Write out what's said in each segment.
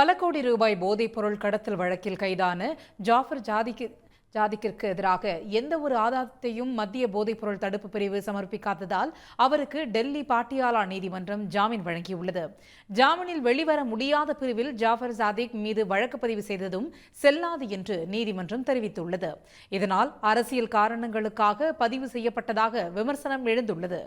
பல கோடி ரூபாய் போதைப் பொருள் கடத்தல் வழக்கில் கைதான ஜாஃபர் ஜாதிக்கு ஜாதிக்கிற்கு எதிராக எந்த ஒரு ஆதாரத்தையும் மத்திய போதைப்பொருள் தடுப்பு பிரிவு சமர்ப்பிக்காததால் அவருக்கு டெல்லி பாட்டியாலா நீதிமன்றம் ஜாமீன் வழங்கியுள்ளது. ஜாமீனில் வெளிவர முடியாத பிரிவில் ஜாஃபர் சாதிக் மீது வழக்கு பதிவு செய்ததும் செல்லாது என்று நீதிமன்றம் தெரிவித்துள்ளது. இதனால் அரசியல் காரணங்களுக்காக பதிவு செய்யப்பட்டதாக விமர்சனம் எழுந்துள்ளது.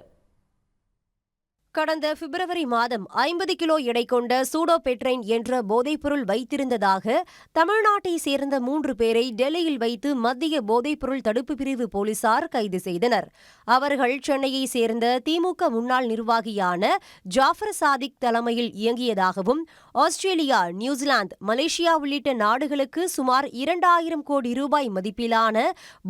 கடந்த பிப்ரவரி மாதம் ஐம்பது கிலோ எடை கொண்ட சூடோபெட்ரைன் என்ற போதைப்பொருள் வைத்திருந்ததாக தமிழ்நாட்டை சேர்ந்த மூன்று பேரை டெல்லியில் வைத்து மத்திய போதைப்பொருள் தடுப்பு பிரிவு போலீசார் கைது செய்தனர். அவர்கள் சென்னையை சேர்ந்த திமுக முன்னாள் நிர்வாகியான ஜாஃபர் சாதிக் தலைமையில் இயங்கியதாகவும் ஆஸ்திரேலியா நியூசிலாந்து மலேசியா உள்ளிட்ட நாடுகளுக்கு சுமார் இரண்டாயிரம் கோடி ரூபாய் மதிப்பிலான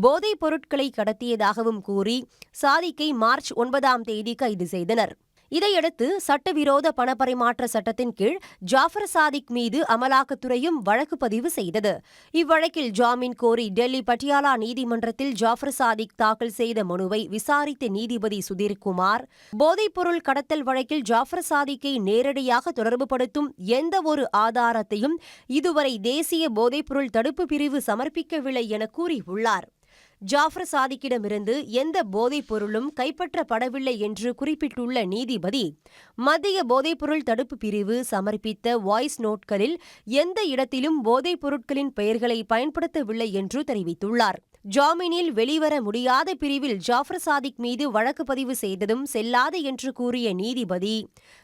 போதைப் பொருட்களை கடத்தியதாகவும் கூறி சாதிக்கை மார்ச் ஒன்பதாம் தேதி கைது செய்தனர். இதையடுத்து சட்டவிரோத பணப்பரிமாற்ற சட்டத்தின் கீழ் ஜாஃபர் சாதிக் மீது அமலாக்கத்துறையும் வழக்கு பதிவு செய்தது. இவ்வழக்கில் ஜாமீன் கோரி டெல்லி பட்டியாலா நீதிமன்றத்தில் ஜாஃபர் சாதிக் தாக்கல் செய்த மனுவை விசாரித்த நீதிபதி சுதீர்குமார் போதைப்பொருள் கடத்தல் வழக்கில் ஜாஃபர் சாதிக்கை நேரடியாக தொடர்புபடுத்தும் எந்த ஒரு ஆதாரத்தையும் இதுவரை தேசிய போதைப்பொருள் தடுப்பு பிரிவு சமர்ப்பிக்கவில்லை என கூறியுள்ளார். ஜாஃபர் சாதிக்கிடமிருந்து எந்த போதைப் பொருளும் கைப்பற்றப்படவில்லை என்று குறிப்பிட்டுள்ள நீதிபதி மத்திய போதைப்பொருள் தடுப்பு பிரிவு சமர்ப்பித்த வாய்ஸ் நோட்களில் எந்த இடத்திலும் போதைப் பொருட்களின் பெயர்களை பயன்படுத்தவில்லை என்று தெரிவித்துள்ளார். ஜாமீனில் வெளிவர முடியாத பிரிவில் ஜாஃபர் சாதிக் மீது வழக்கு பதிவு செய்ததும் செல்லாது என்று கூறிய நீதிபதி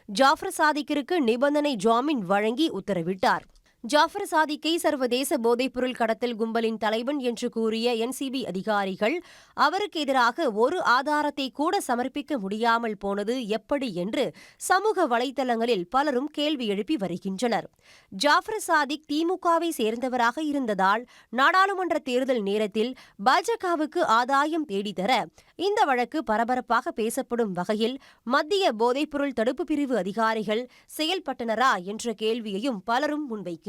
ஜாஃபர் சாதிக்கிற்கு நிபந்தனை ஜாமீன் வழங்கி உத்தரவிட்டார். ஜாஃபர் சாதிக்கை சர்வதேச போதைப்பொருள் கடத்தல் கும்பலின் தலைவன் என்று கூறிய என்சிபி அதிகாரிகள் அவருக்கு எதிராக ஒரு ஆதாரத்தை கூட சமர்ப்பிக்க முடியாமல் போனது எப்படி என்று சமூக வலைதளங்களில் பலரும் கேள்வி எழுப்பி வருகின்றனர். ஜாஃபர் சாதிக் திமுகவை சேர்ந்தவராக இருந்ததால் நாடாளுமன்ற தேர்தல் நேரத்தில் பாஜகவுக்கு ஆதாயம் தேடித்தர இந்த வழக்கு பரபரப்பாக பேசப்படும் வகையில் மத்திய போதைப்பொருள் தடுப்பு பிரிவு அதிகாரிகள் செயல்பட்டனரா என்ற கேள்வியையும் பலரும் முன்வைக்கின்றனர்.